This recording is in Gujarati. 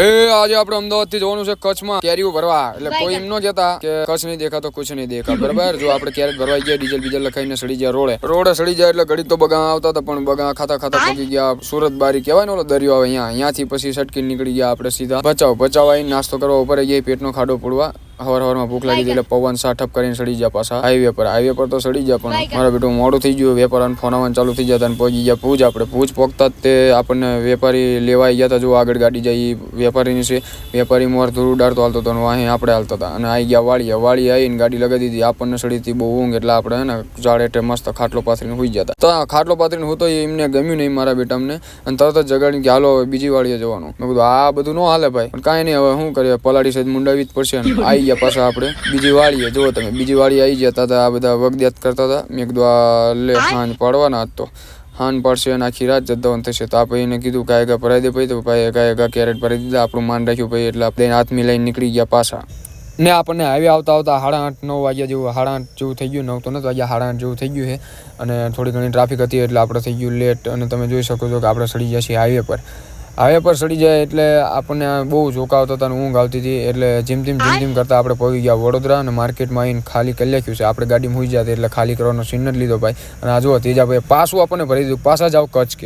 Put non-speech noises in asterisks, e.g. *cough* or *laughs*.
એ આજે આપણે અમદાવાદથી જવાનું છે કચ્છમાં. કેરીઓ ભરવા. એટલે કોઈ એમ ન કહેતા કે કચ્છ નહીં દેખા તો કુછ નહીં દેખા બરાબર? જો આપણે ક્યારેક ભરવાઈ ગયા ડીઝલ બીજલ લખાઈને સડી જાય રોડે. રોડે સડી જાય એટલે ઘડી તો બગા આવતા હતા પણ બગા ખાતા ખાતા પહોંચી ગયા. સુરત બારી કહેવાય ને ઓલો દરિયો આવે અહીંયા. અહીંયાથી પછી સટકી નીકળી ગયા આપણે સીધા. બચાવ બચાવ આવીને નાસ્તો કરવા ઉપર ગયા પેટનો ખાડો પડવા હવાર હવારમાં ભૂખ લાગી એટલે પવન સાઠપ કરીને સડી ગયા પાછા. હાઈવે પર હાઈવે પર તો સડી ગયા પણ મારા બેટું મોડું થઈ ગયું વેપાર ફોન આવવાનું ચાલુ થઈ જતા અને પહોંચી ગયા પૂજ આપણે. પૂજ પહોંચતા તે આપણને વેપારી લેવા ગયા હતા. જો આગળ ગાડી જાય વેપારીની છે. વેપારી મોર થોડું ઉડાડતો હાલતો હતો વાહે આપણે હાલતા હતા. અને આવી ગયા વાળી વાળી આવીને ગાડી લગાવી દીધી. આપણને સડી હતી બહુ ઊંઘ એટલે આપણે ને ઝાડ એટલે મસ્ત ખાટલો પાથરીને હોઈ જતા તો ખાટલો પાથરીને હું તો એમને ગમ્યું નહીં મારા બેટા અમને. અને તરત જ જગાડીને કે હાલો બીજી વાળીએ જવાનું. મેં કીધું આ બધું ન હાલે ભાઈ. પણ કાંઈ નહીં હવે શું કરીએ? પલાડી સહિત મુંડાવી જ પડશે ને. *laughs* આવી ગયા પાછા આપણે. બીજી વાળીએ. જુઓ તમે, બીજી વાળી આવી જતા હતા આ બધા વગદ્યાત કરતા હતા મેં કીધું, આ લે, હાન પાડવાના હતો હાન પડશે અને આખી રાત જતા થશે. તો આપણે એને કીધું, કાંઈ કાંઈ ભરાઈ દે ભાઈ. તો ભાઈ કાંઈ કાંઈ કેરેટ ભરાઈ દીધા. આપણું માન રાખ્યું ભાઈ એટલે આપણે હાથમી લઈને નીકળી ગયા પાછા. ને આપણને હાઈવે આવતા આવતા સાડા આઠ, નવ વાગ્યા જેવું, સાડા આઠ જેવું થઈ ગયું. નવ તો નથી વાગ્યા સાડા આઠ જેવું થઈ ગયું છે. અને થોડી ઘણી ટ્રાફિક હતી, એટલે આપણે થઈ ગયું લેટ અને તમે જોઈ શકો છો કે આપણે સડી ગયા છીએ હાઈવે પર. હાઈવે પર સડી જાય એટલે આપણને બહુ ઝોકા આવતા હતા અને ઊંઘ આવતી હતી. એટલે જેમ તેમ જેમ તેમ કરતાં આપણે પહોંચી ગયા વડોદરા અને માર્કેટમાં આવીને ખાલી કરી લખ્યું છે. આપણે ગાડીમાં મૂકી જતી એટલે ખાલી કરવાનો સીન જ લીધો ભાઈ. અને આ જુઓ તેજા ભાઈ પાછું આપણને ભરી દીધું. પાછા જાવ કચ્છ કે